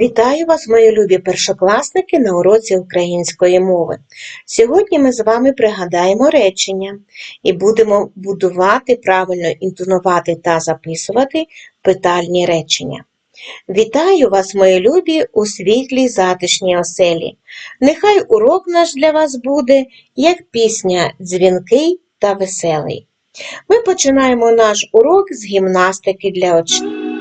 Вітаю вас, мої любі першокласники на уроці української мови. Сьогодні ми з вами пригадаємо речення і будемо будувати, правильно інтонувати та записувати питальні речення. Вітаю вас, мої любі, у світлій затишній оселі. Нехай урок наш для вас буде, як пісня дзвінкий та веселий. Ми починаємо наш урок з гімнастики для очей.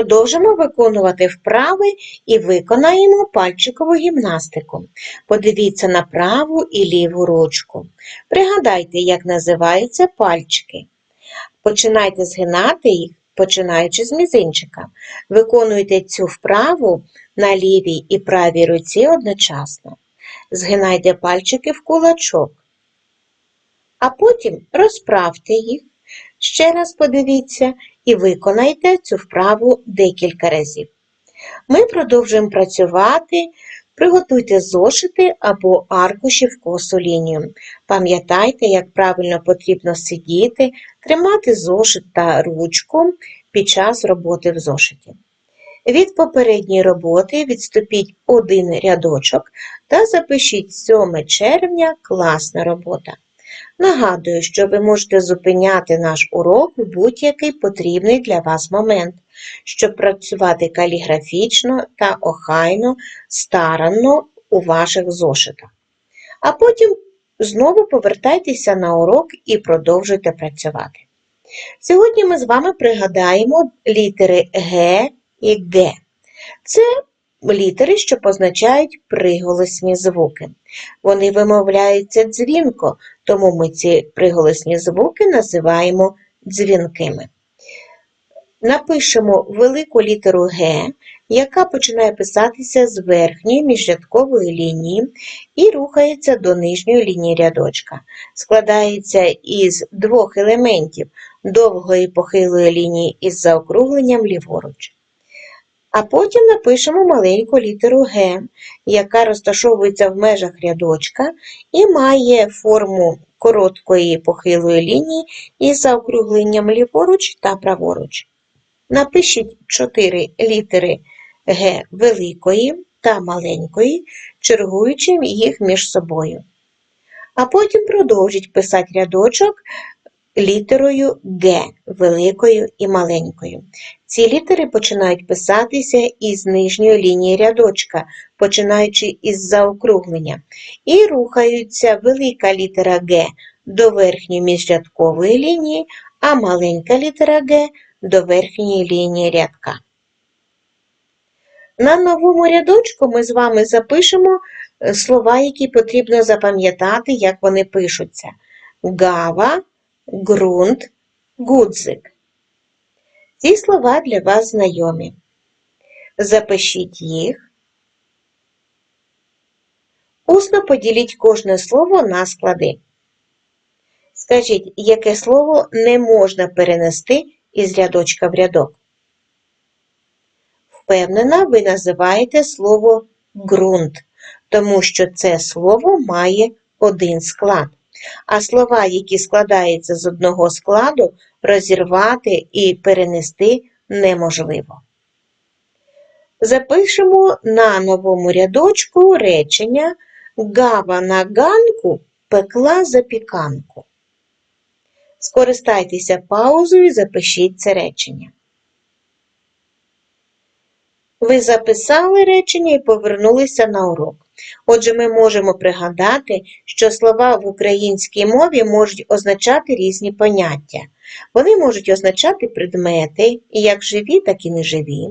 Продовжимо виконувати вправи і виконаємо пальчикову гімнастику. Подивіться на праву і ліву ручку. Пригадайте, як називаються пальчики. Починайте згинати їх, починаючи з мізинчика. Виконуйте цю вправу на лівій і правій руці одночасно. Згинайте пальчики в кулачок, а потім розправте їх. Ще раз подивіться і виконайте цю вправу декілька разів. Ми продовжуємо працювати. Приготуйте зошити або аркуші в косу лінію. Пам'ятайте, як правильно потрібно сидіти, тримати зошит та ручку під час роботи в зошиті. Від попередньої роботи відступіть один рядочок та запишіть 7 червня класна робота. Нагадую, що ви можете зупиняти наш урок у будь-який потрібний для вас момент, щоб працювати каліграфічно та охайно, старанно у ваших зошитах. А потім знову повертайтеся на урок і продовжуйте працювати. Сьогодні ми з вами пригадаємо літери Г і Г. Це літери, що позначають приголосні звуки. Вони вимовляються дзвінко, тому ми ці приголосні звуки називаємо дзвінкими. Напишемо велику літеру Г, яка починає писатися з верхньої міжрядкової лінії і рухається до нижньої лінії рядочка. Складається із двох елементів довгої похилої лінії із заокругленням ліворуч. А потім напишемо маленьку літеру Г, яка розташовується в межах рядочка і має форму короткої похилої лінії із заокругленням ліворуч та праворуч. Напишіть 4 літери Г великої та маленької, чергуючи їх між собою. А потім продовжіть писати рядочок літерою Г великою і маленькою. Ці літери починають писатися із нижньої лінії рядочка, починаючи із заокруглення, і рухаються велика літера Г до верхньої міжрядкової лінії, а маленька літера Г до верхньої лінії рядка. На новому рядочку ми з вами запишемо е, слова, які потрібно запам'ятати, як вони пишуться. Гава, ґрунт, гудзик. Ці слова для вас знайомі. Запишіть їх. Усно поділіть кожне слово на склади. Скажіть, яке слово не можна перенести із рядочка в рядок. Впевнена, ви називаєте слово ґрунт, тому що це слово має один склад. А слова, які складаються з одного складу, розірвати і перенести неможливо. Запишемо на новому рядочку речення Гава на ганку пекла запіканку. Скористайтеся паузою і запишіть це речення. Ви записали речення і повернулися на урок. Отже, ми можемо пригадати, що слова в українській мові можуть означати різні поняття. Вони можуть означати предмети, як живі, так і неживі,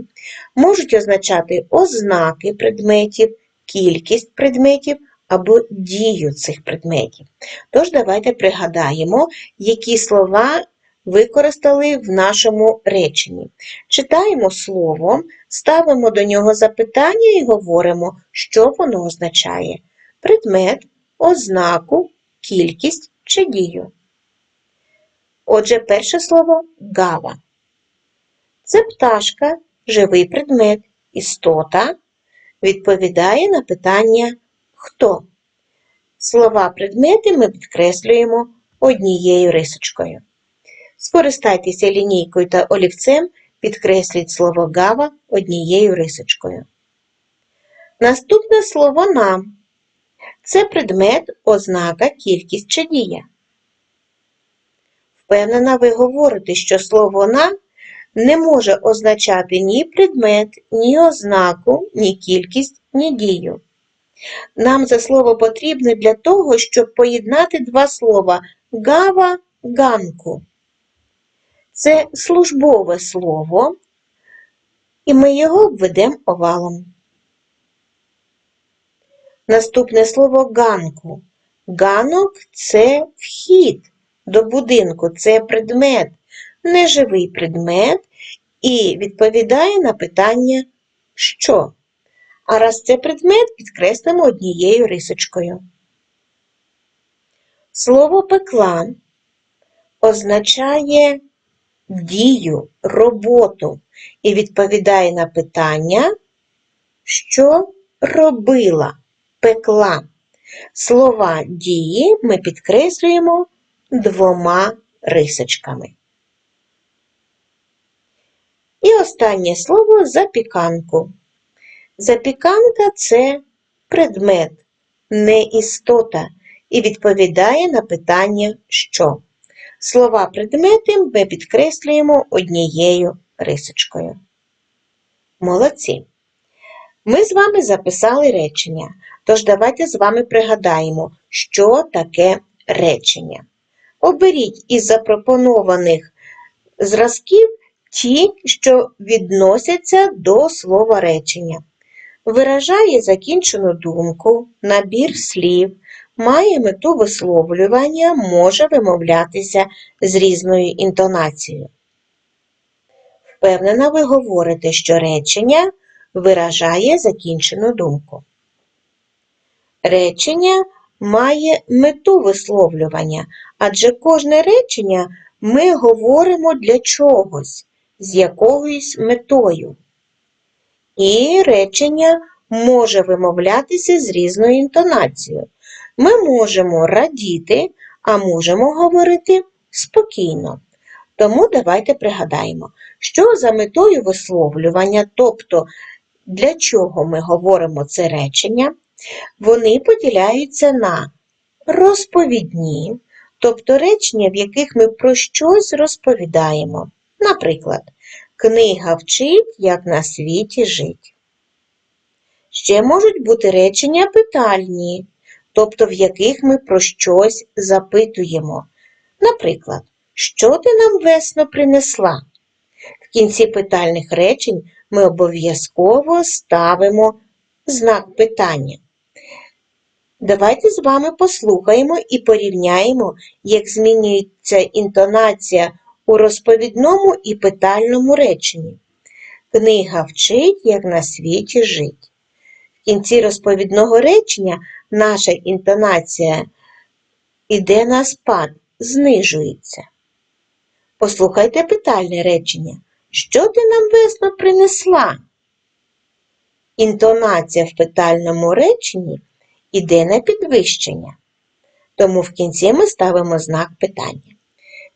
можуть означати ознаки предметів, кількість предметів або дію цих предметів. Тож давайте пригадаємо, які слова використали в нашому реченні. Читаємо слово, ставимо до нього запитання і говоримо, що воно означає: предмет, ознаку, кількість чи дію. Отже, перше слово гава. Це пташка, живий предмет, істота відповідає на питання хто. Слова предмети ми підкреслюємо однією рисочкою. Скористайтеся лінійкою та олівцем, підкресліть слово гава однією рисочкою. Наступне слово нам. Це предмет, ознака, кількість чи дія. Впевнена, ви говорите, що слово на не може означати ні предмет, ні ознаку, ні кількість, ні дію. Нам це слово потрібне для того, щоб поєднати два слова гава ганку. Це службове слово, і ми його обведемо овалом. Наступне слово ганку. Ганок це вхід до будинку, це предмет, неживий предмет і відповідає на питання що. А раз це предмет, підкреслимо однією рисочкою. Слово пекла означає дію, роботу і відповідає на питання, що робила, пекла. Слова дії ми підкреслюємо двома рисочками. І останнє слово запіканку. Запіканка це предмет, не істота, і відповідає на питання що. Слова предмети ми підкреслюємо однією рисочкою. Молодці! Ми з вами записали речення, тож давайте з вами пригадаємо, що таке речення. Оберіть із запропонованих зразків ті, що відносяться до слова речення. Виражає закінчену думку, набір слів, має мету висловлювання, може вимовлятися з різною інтонацією. Впевнена, ви говорите, що речення виражає закінчену думку. Речення має мету висловлювання, адже кожне речення ми говоримо для чогось, з якоюсь метою. І речення може вимовлятися з різною інтонацією. Ми можемо радіти, а можемо говорити спокійно. Тому давайте пригадаємо, що за метою висловлювання, тобто для чого ми говоримо це речення, вони поділяються на розповідні, тобто речення, в яких ми про щось розповідаємо. Наприклад, книга вчить, як на світі жить. Ще можуть бути речення питальні, тобто в яких ми про щось запитуємо. Наприклад, що ти нам весно принесла? В кінці питальних речень ми обов'язково ставимо знак питання. Давайте з вами послухаємо і порівняємо, як змінюється інтонація у розповідному і питальному реченні. Книга вчить, як на світі жить. В кінці розповідного речення наша інтонація іде на спад, знижується. Послухайте питальне речення. Що ти нам весно принесла? Інтонація в питальному реченні іде на підвищення, тому в кінці ми ставимо знак питання.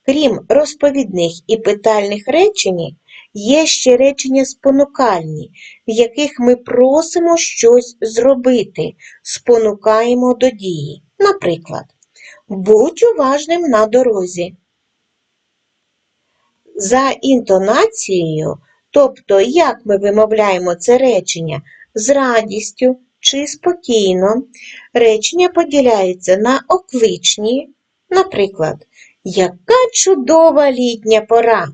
Крім розповідних і питальних речень, є ще речення спонукальні, в яких ми просимо щось зробити, спонукаємо до дії. Наприклад, будь уважним на дорозі. За інтонацією Тобто, як ми вимовляємо це речення з радістю чи спокійно, речення поділяються на окличні, наприклад, яка чудова літня пора.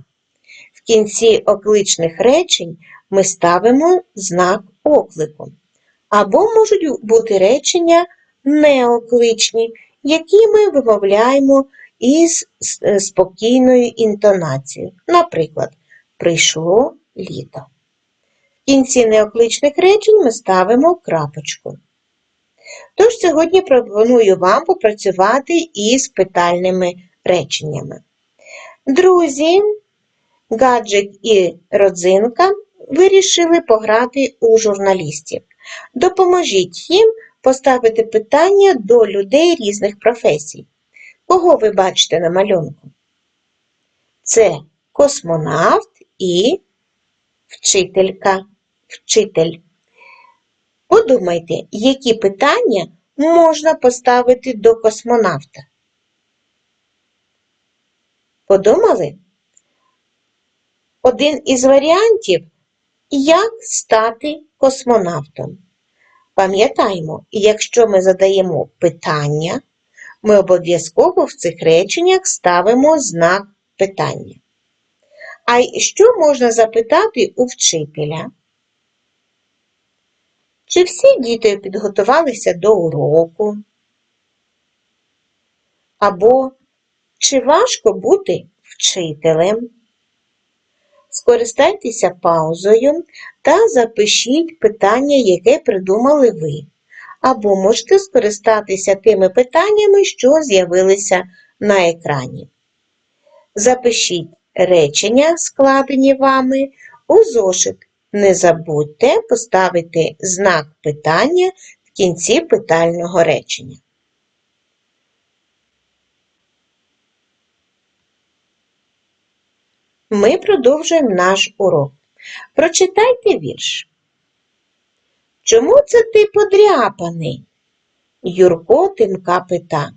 Кінці окличних речень ми ставимо знак оклику. Або можуть бути речення неокличні, які ми вимовляємо із е, спокійною інтонацією. Наприклад, прийшло літо. В кінці неокличних речень ми ставимо крапочку. Тож сьогодні пропоную вам попрацювати із питальними реченнями. Друзі, гаджик і родзинка вирішили пограти у журналістів. Допоможіть їм поставити питання до людей різних професій. Кого ви бачите на малюнку? Це космонавт і вчителька, вчитель. Подумайте, які питання можна поставити до космонавта. Подумали? Один із варіантів як стати космонавтом. Пам'ятаємо, якщо ми задаємо питання, ми обов'язково в цих реченнях ставимо знак питання. А що можна запитати у вчителя? Чи всі діти підготувалися до уроку? Або чи важко бути вчителем? Скористайтеся паузою та запишіть питання, яке придумали ви. Або можете скористатися тими питаннями, що з'явилися на екрані. Запишіть речення, складені вами, у зошит. Не забудьте поставити знак питання в кінці питального речення. Ми продовжуємо наш урок. Прочитайте вірш. Чому це ти подряпаний? Юрко Тимка пита.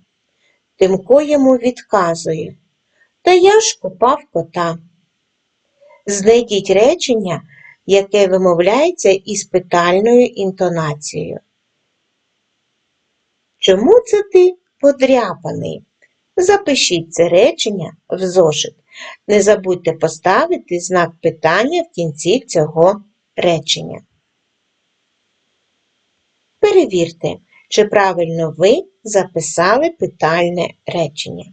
Тимко йому відказує. Та я ж купав кота. Знайдіть речення, яке вимовляється із питальною інтонацією. Чому це ти подряпаний? Запишіть це речення в зошит. Не забудьте поставити знак питання в кінці цього речення. Перевірте, чи правильно ви записали питальне речення.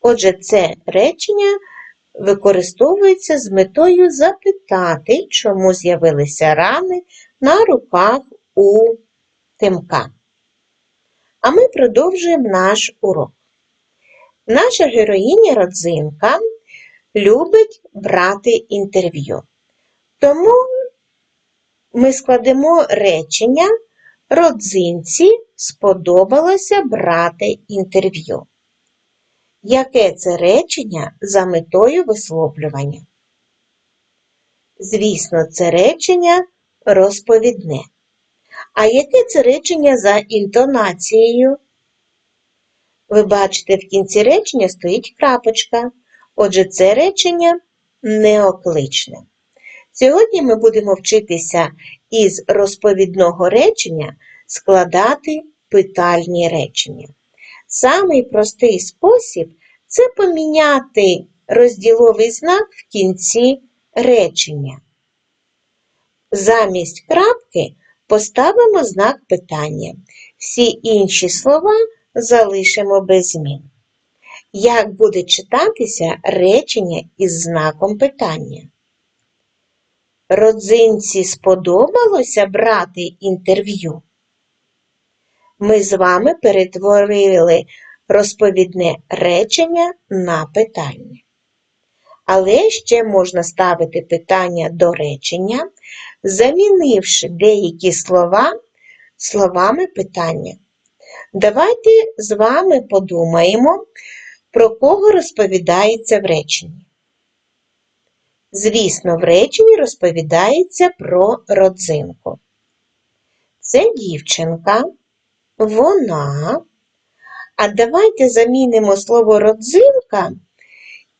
Отже, це речення використовується з метою запитати, чому з'явилися рани на руках у тимка. А ми продовжуємо наш урок. Наша героїня родзинка любить брати інтерв'ю. Тому ми складемо речення родзинці сподобалося брати інтерв'ю. Яке це речення за метою висловлювання? Звісно, це речення розповідне. А яке це речення за інтонацією? Ви бачите, в кінці речення стоїть крапочка. Отже, це речення неокличне. Сьогодні ми будемо вчитися із розповідного речення складати питальні речення. Самий простий спосіб це поміняти розділовий знак в кінці речення. Замість крапки поставимо знак питання. Всі інші слова залишимо без змін. Як буде читатися речення із знаком питання? Родзинці сподобалося брати інтерв'ю? Ми з вами перетворили розповідне речення на питання. Але ще можна ставити питання до речення, замінивши деякі слова словами питання. Давайте з вами подумаємо, про кого розповідається в реченні. Звісно, в реченні розповідається про родзинку. Це дівчинка, вона. А давайте замінимо слово родзинка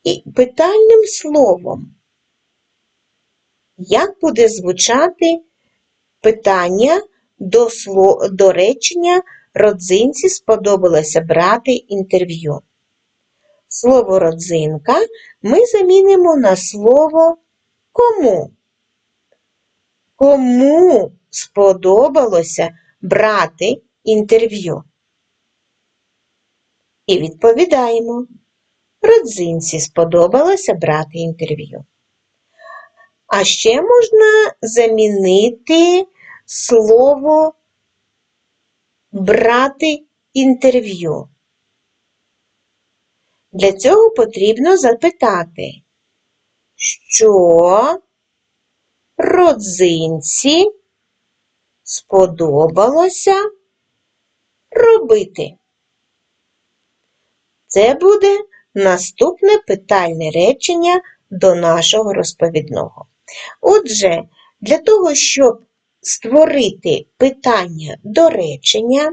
і питальним словом. Як буде звучати питання до, сло- до речення родзинці сподобалося брати інтерв'ю? Слово родзинка ми замінимо на слово кому. Кому сподобалося брати інтерв'ю? І відповідаємо. Родзинці сподобалося брати інтерв'ю. А ще можна замінити слово брати інтерв'ю. Для цього потрібно запитати, що родзинці сподобалося робити. Це буде наступне питальне речення до нашого розповідного. Отже, для того, щоб створити питання до речення,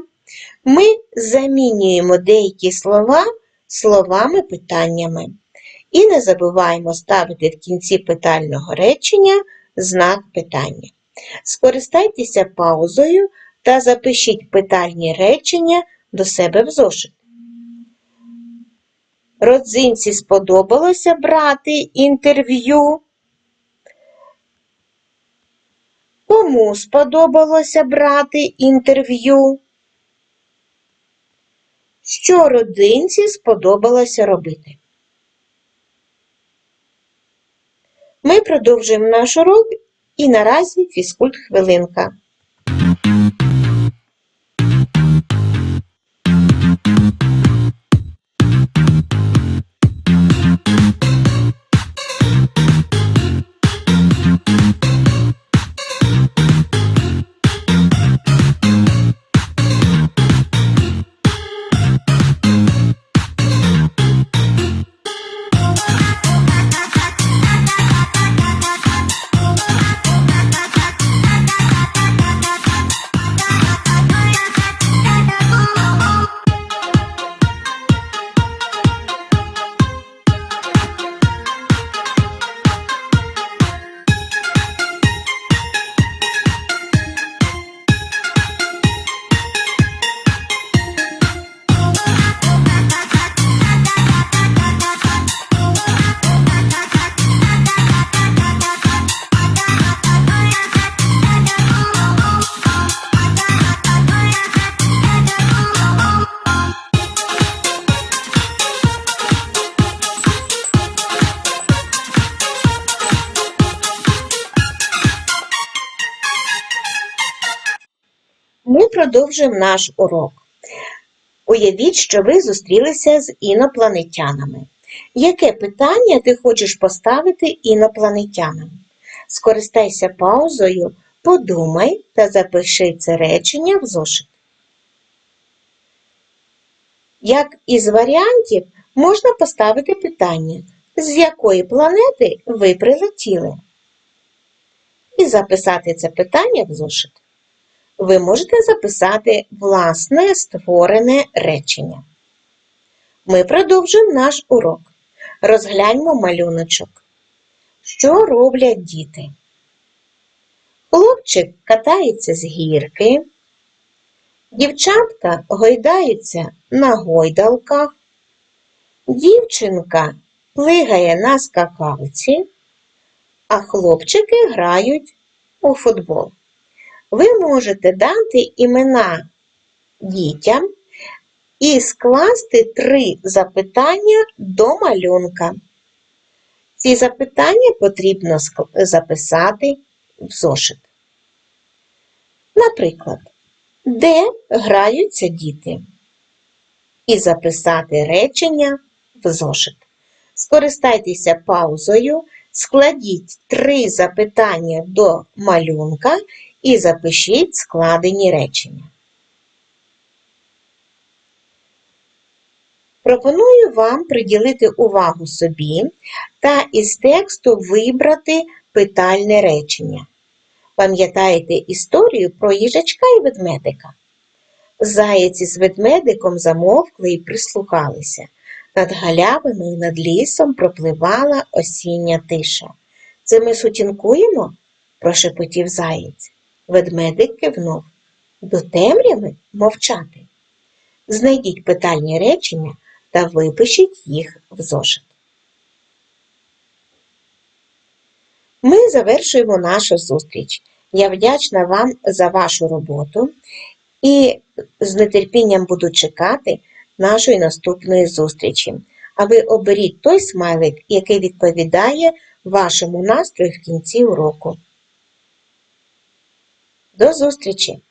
ми замінюємо деякі слова словами-питаннями. І не забуваємо ставити в кінці питального речення знак питання. Скористайтеся паузою та запишіть питальні речення до себе в зошит. Родзинці сподобалося брати інтерв'ю. Кому сподобалося брати інтерв'ю? Що родинці сподобалося робити? Ми продовжуємо наш урок і наразі фізкульт хвилинка. Продовжуємо наш урок. Уявіть, що ви зустрілися з інопланетянами. Яке питання ти хочеш поставити інопланетянам? Скористайся паузою, подумай та запиши це речення в зошит. Як із варіантів можна поставити питання, з якої планети ви прилетіли? І записати це питання в зошит ви можете записати власне створене речення. Ми продовжуємо наш урок. Розгляньмо малюночок. Що роблять діти? Хлопчик катається з гірки, дівчатка гойдаються на гойдалках, дівчинка плигає на скакалці, а хлопчики грають у футбол ви можете дати імена дітям і скласти три запитання до малюнка. Ці запитання потрібно записати в зошит. Наприклад, де граються діти? І записати речення в зошит. Скористайтеся паузою, складіть три запитання до малюнка і запишіть складені речення. Пропоную вам приділити увагу собі та із тексту вибрати питальне речення. Пам'ятаєте історію про їжачка і ведмедика? Заяці з ведмедиком замовкли і прислухалися. Над галявиною над лісом пропливала осіння тиша. Це ми сутінкуємо? прошепотів заєць. Ведмедик кивнув. До темряви мовчати. Знайдіть питальні речення та випишіть їх в зошит. Ми завершуємо нашу зустріч. Я вдячна вам за вашу роботу і з нетерпінням буду чекати нашої наступної зустрічі. А ви оберіть той смайлик, який відповідає вашому настрою в кінці уроку. До зустрічі!